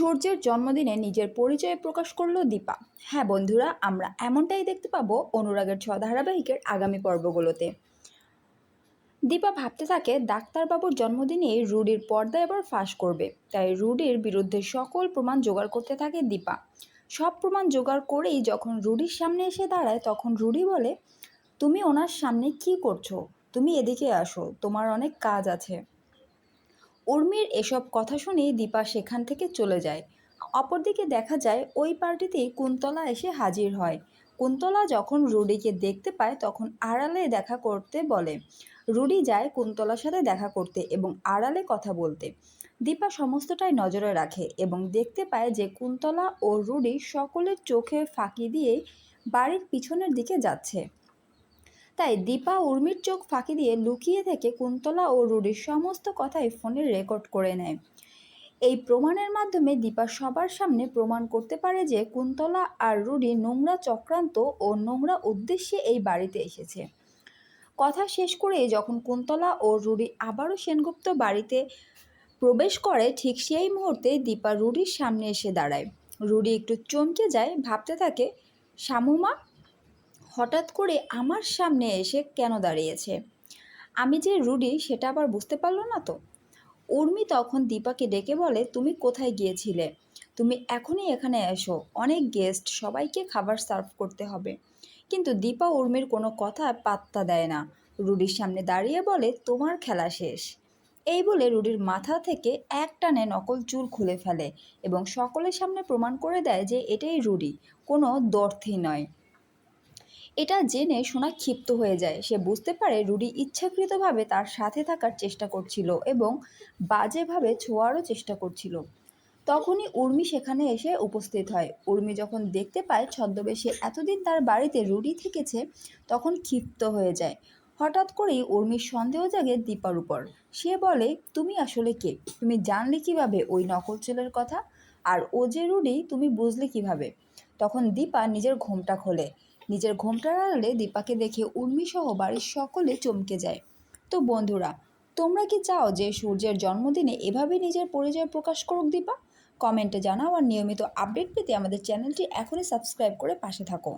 সূর্যের জন্মদিনে নিজের পরিচয় প্রকাশ করল দীপা। হ্যাঁ বন্ধুরা, আমরা এমনটাই দেখতে পাবো অনুরাগের ছ ধারাবাহিকের আগামী পর্বগুলোতে। দীপা ভাবতে থাকে, ডাক্তারবাবুর জন্মদিনে রুডির পর্দা এবার ফাঁস করবে। তাই রুডির বিরুদ্ধে সকল প্রমাণ জোগাড় করতে থাকে দীপা। সব প্রমাণ জোগাড় করেই যখন রুডির সামনে এসে দাঁড়ায়, তখন রুডি বলে, তুমি ওনার সামনে কি করছ? তুমি এদিকে আসো, তোমার অনেক কাজ আছে। উর্মির এসব কথা শুনে দীপা সেখান থেকে চলে যায়। অপরদিকে দেখা যায়, ওই পার্টিতেই কুন্তলা এসে হাজির হয়। কুন্তলা যখন রুডিকে দেখতে পায়, তখন আড়ালে দেখা করতে বলে। রুডি যায় কুন্তলার সাথে দেখা করতে এবং আড়ালে কথা বলতে। দীপা সমস্তটাই নজরে রাখে এবং দেখতে পায় যে কুন্তলা ও রুডি সকলের চোখে ফাঁকি দিয়ে বাড়ির পিছনের দিকে যাচ্ছে। তাই দীপা উর্মির চোখ ফাঁকি দিয়ে লুকিয়ে থেকে কুন্তলা ও রুডির সমস্ত কথাই ফোনে রেকর্ড করে নেয়। এই প্রমাণের মাধ্যমে দীপা সবার সামনে প্রমাণ করতে পারে যে কুন্তলা আর রুডি নোংরা চক্রান্ত ও নোংরা উদ্দেশ্যে এই বাড়িতে এসেছে। কথা শেষ করে যখন কুন্তলা ও রুডি আবারও সেনগুপ্ত বাড়িতে প্রবেশ করে, ঠিক সেই মুহূর্তে দীপা রুডির সামনে এসে দাঁড়ায়। রুডি একটু চমকে যায়, ভাবতে থাকে, শামুমা হঠাৎ করে আমার সামনে এসে কেন দাঁড়িয়েছে? আমি যে রুডি, সেটা আবার বুঝতে পারল না তো? উর্মি তখন দীপাকে ডেকে বলে, তুমি কোথায় গিয়েছিলে? তুমি এখনই এখানে এসো। অনেক গেস্ট, সবাইকে খাবার সার্ভ করতে হবে। কিন্তু দীপা উর্মির কোনো কথা পাত্তা দেয় না। রুডির সামনে দাঁড়িয়ে বলে, তোমার খেলা শেষ। এই বলে রুডির মাথা থেকে এক টানে নকল চুল খুলে ফেলে এবং সকলের সামনে প্রমাণ করে দেয় যে এটাই রুডি। কোনো দর্থি নয়। এটা জেনে সোনা ক্ষিপ্ত হয়ে যায়। সে বুঝতে পারে রুডি ইচ্ছাকৃতভাবে তার সাথে থাকার চেষ্টা করছিল এবং বাজেভাবে ছোঁয়ারও চেষ্টা করছিল। তখনই উর্মি সেখানে এসে উপস্থিত হয়। উর্মি যখন দেখতে পায় ছদ্মবেশে এতদিন তার বাড়িতে রুডি থেকেছে, তখন ক্ষিপ্ত হয়ে যায়। হঠাৎ করেই উর্মির সন্দেহ জাগে দীপার উপর। সে বলে, তুমি আসলে কে? তুমি জানলে কীভাবে ওই নকল ছেলের কথা? আর ও যে রুডি, তুমি বুঝলে কীভাবে? তখন দীপা নিজের ঘোমটা খোলে। নিজের ঘোমটার আড়ালে দীপাকে দেখে উর্মিসহ বাড়ির সকলে চমকে যায়। তো বন্ধুরা, তোমরা কি চাও যে সূর্যের জন্মদিনে এভাবে নিজের পরিচয় প্রকাশ করুক দীপা? কমেন্টে জানাও আর নিয়মিত আপডেট পেতে আমাদের চ্যানেলটি এখনই সাবস্ক্রাইব করে পাশে থাকো।